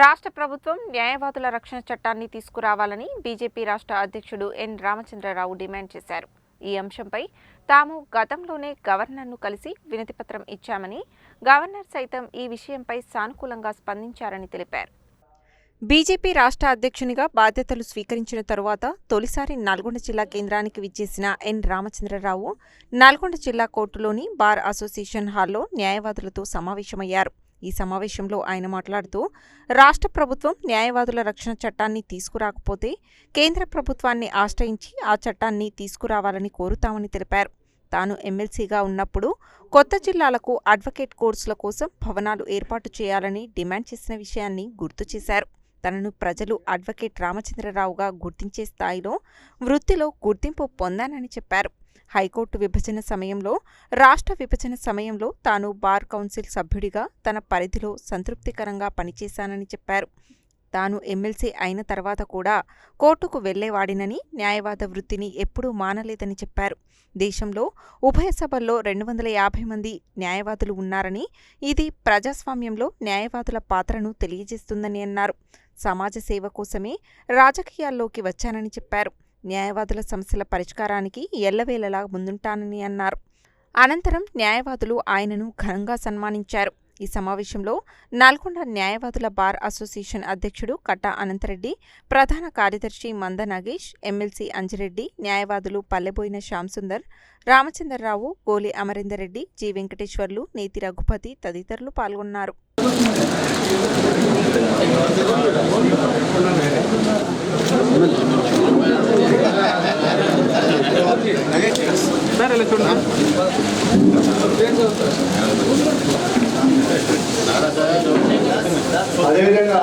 రాష్ట్ర ప్రభుత్వం న్యాయవాదుల రక్షణ చట్టాన్ని తీసుకురావాలని బీజేపీ రాష్ట్ర అధ్యక్షుడు ఎన్ రామచంద్రరావు డిమాండ్ చేశారు. ఈ అంశంపై తాము గతంలోనే గవర్నర్ను కలిసి వినతిపత్రం ఇచ్చామని గవర్నర్ సైతం ఈ విషయంపై సానుకూలంగా స్పందించారని తెలిపారు. బీజేపీ రాష్ట్ర అధ్యక్షునిగా బాధ్యతలు స్వీకరించిన తరువాత తొలిసారి నల్గొండ జిల్లా కేంద్రానికి విచ్చేసిన ఎన్ రామచంద్రరావు నల్గొండ జిల్లా కోర్టులోని బార్ అసోసియేషన్ హాల్లో న్యాయవాదులతో సమావేశమయ్యారు. ఈ సమావేశంలో ఆయన మాట్లాడుతూ రాష్ట్ర ప్రభుత్వం న్యాయవాదుల రక్షణ చట్టాన్ని తీసుకురాకపోతే కేంద్ర ప్రభుత్వాన్ని ఆశ్రయించి ఆ చట్టాన్ని తీసుకురావాలని కోరుతామని తెలిపారు. తాను ఎమ్మెల్సీగా ఉన్నప్పుడు కొత్త జిల్లాలకు అడ్వకేట్ కోర్సుల కోసం భవనాలు ఏర్పాటు చేయాలని డిమాండ్ చేసిన విషయాన్ని గుర్తు చేశారు. తనను ప్రజలు అడ్వకేట్ రామచంద్రరావుగా గుర్తించే స్థాయిలో వృత్తిలో గుర్తింపు పొందానని చెప్పారు. హైకోర్టు విభజన సమయంలో రాష్ట్ర విభజన సమయంలో తాను బార్ కౌన్సిల్ సభ్యుడిగా తన పరిధిలో సంతృప్తికరంగా పనిచేశానని చెప్పారు. తాను ఎమ్మెల్సీ అయిన తర్వాత కూడా కోర్టుకు వెళ్ళేవాడినని న్యాయవాద వృత్తిని ఎప్పుడూ మానలేదని చెప్పారు. దేశంలో ఉభయ సభల్లో రెండు వందల యాభై మంది న్యాయవాదులు ఉన్నారని ఇది ప్రజాస్వామ్యంలో న్యాయవాదుల పాత్రను తెలియజేస్తుందని అన్నారు. సమాజ సేవ కోసమే రాజకీయాల్లోకి వచ్చానని చెప్పారు. న్యాయవాదుల సమస్యల పరిష్కారానికి ఎల్లవేళలా ముందుంటానని అన్నారు. అనంతరం న్యాయవాదులు ఆయనను ఘనంగా సన్మానించారు. ఈ సమావేశంలో నల్గొండ న్యాయవాదుల బార్ అసోసియేషన్ అధ్యక్షుడు కట్టా అనంతరెడ్డి ప్రధాన కార్యదర్శి మంద నాగేష్ ఎమ్మెల్సీ అంజిరెడ్డి న్యాయవాదులు పల్లెబోయిన శ్యాంసుందర్ రామచంద్రరావు గోలి అమరేందర్ రెడ్డి జి వెంకటేశ్వర్లు నేతి రఘుపతి తదితరులు పాల్గొన్నారు. సార్ ఇలా చూడండి అదేవిధంగా